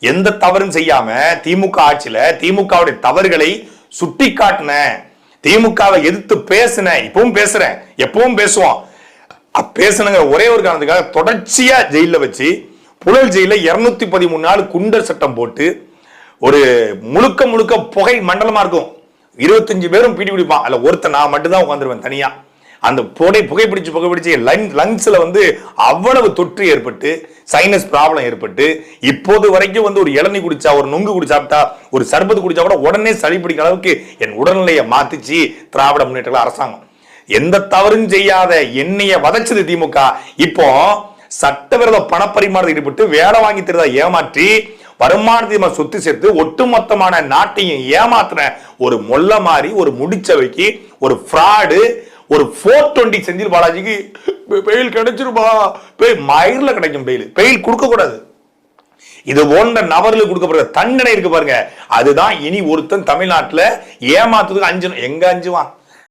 எந்த தவறும் செய்யாம திமுக ஆட்சியில திமுகவுடைய தவறுகளை சுட்டி காட்டின திமுகவை எதிர்த்து பேசின இப்பவும் பேசுறேன் எப்பவும் பேசுவோம். பேசுனங்க பேசணுங்கிற ஒரே ஒரு காரணத்துக்காக தொடர்ச்சியா ஜெயில வச்சு புழல் ஜெயில இருநூத்தி பதிமூணு நாள் குண்டர் சட்டம் போட்டு ஒரு முழுக்க முழுக்க புகை மண்டலமா இருக்கும். இருபத்தஞ்சு பேரும் பிடி பிடிப்பான். அதில் ஒருத்தன் நான் மட்டும் தான் உட்காந்துருவேன் தனியா. அந்த புகை புகைப்பிடிச்சு புகைப்பிடிச்சு லங் லங்ஸில் வந்து அவ்வளவு தொற்று ஏற்பட்டு சைனஸ் ப்ராப்ளம் ஏற்பட்டு இப்போது வரைக்கும் வந்து ஒரு இளநீ குடிச்சா ஒரு நுங்கு குடி சாப்பிட்டா ஒரு சர்பத்து குடிச்சா கூட உடனே சளி பிடிக்கிற அளவுக்கு என் உடல்நிலையை மாத்திச்சு திராவிட முன்னேற்ற அரசாங்கம். எந்த தவறும் செய்யாத என்னைய வதச்சது திமுக. இப்போ சட்டவிரோத பணப்பரிமாறத்தில் ஈடுபட்டு வேலை வாங்கி தருதா ஏமாற்றி வருமானத்தை சொத்து சேர்த்து ஒட்டுமொத்தமான நாட்டையும் ஏமாத்துற ஒரு மொல்ல மாதிரி ஒரு முடிச்சவைக்கு ஒரு ஃப்ராடு ஒரு ஃபோர் டுவெண்ட்டி செந்தில் பாலாஜிக்கு பெயில் கிடைச்சிருப்பா பெய் மயிரில் கிடைக்கும் பெயில் பெயில் கொடுக்கக்கூடாது. இது போன்ற நபர்களுக்கு கொடுக்கப்படுற தண்டனை இருக்கு பாருங்க. அதுதான் இனி ஒருத்தன் தமிழ்நாட்டில் ஏமாத்துறதுக்கு அஞ்சு எங்க அஞ்சுவான்?